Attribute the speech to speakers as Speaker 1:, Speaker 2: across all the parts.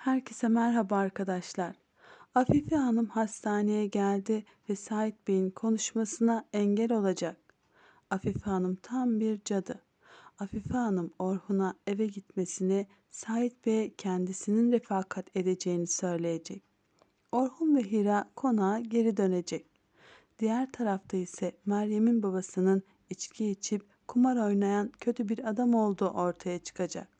Speaker 1: Herkese merhaba arkadaşlar. Afife Hanım hastaneye geldi ve Sait Bey'in konuşmasına engel olacak. Afife Hanım tam bir cadı. Afife Hanım Orhun'a eve gitmesini Sait Bey'e kendisinin refakat edeceğini söyleyecek. Orhun ve Hira konağa geri dönecek. Diğer tarafta ise Meryem'in babasının içki içip kumar oynayan kötü bir adam olduğu ortaya çıkacak.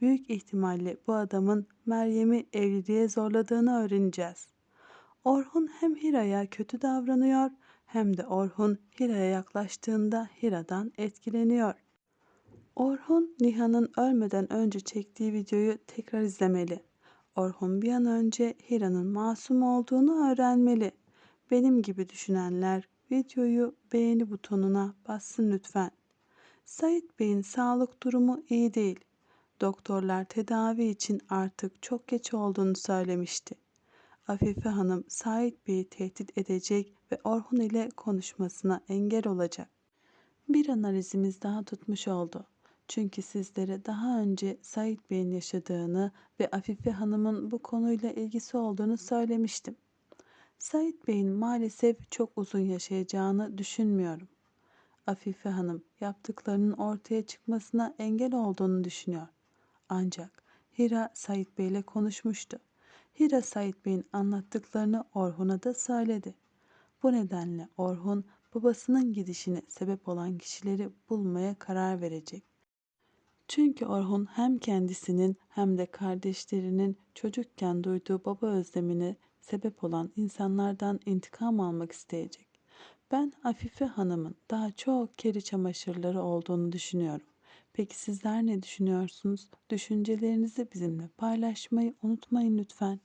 Speaker 1: Büyük ihtimalle bu adamın Meryem'i evliliğe zorladığını öğreneceğiz. Orhun hem Hira'ya kötü davranıyor hem de Orhun Hira'ya yaklaştığında Hira'dan etkileniyor. Orhun Nihan'ın ölmeden önce çektiği videoyu tekrar izlemeli. Orhun bir an önce Hira'nın masum olduğunu öğrenmeli. Benim gibi düşünenler videoyu beğeni butonuna bassın lütfen. Sait Bey'in sağlık durumu iyi değil. Doktorlar tedavi için artık çok geç olduğunu söylemişti. Afife Hanım Sait Bey'i tehdit edecek ve Orhun ile konuşmasına engel olacak. Bir analizimiz daha tutmuş oldu. Çünkü sizlere daha önce Sait Bey'in yaşadığını ve Afife Hanım'ın bu konuyla ilgisi olduğunu söylemiştim. Sait Bey'in maalesef çok uzun yaşayacağını düşünmüyorum. Afife Hanım yaptıklarının ortaya çıkmasına engel olduğunu düşünüyor. Ancak Hira Sait Bey ile konuşmuştu. Hira Sait Bey'in anlattıklarını Orhun'a da söyledi. Bu nedenle Orhun babasının gidişine sebep olan kişileri bulmaya karar verecek. Çünkü Orhun hem kendisinin hem de kardeşlerinin çocukken duyduğu baba özlemine sebep olan insanlardan intikam almak isteyecek. Ben Afife Hanım'ın daha çok keri çamaşırları olduğunu düşünüyorum. Peki sizler ne düşünüyorsunuz? Düşüncelerinizi bizimle paylaşmayı unutmayın lütfen.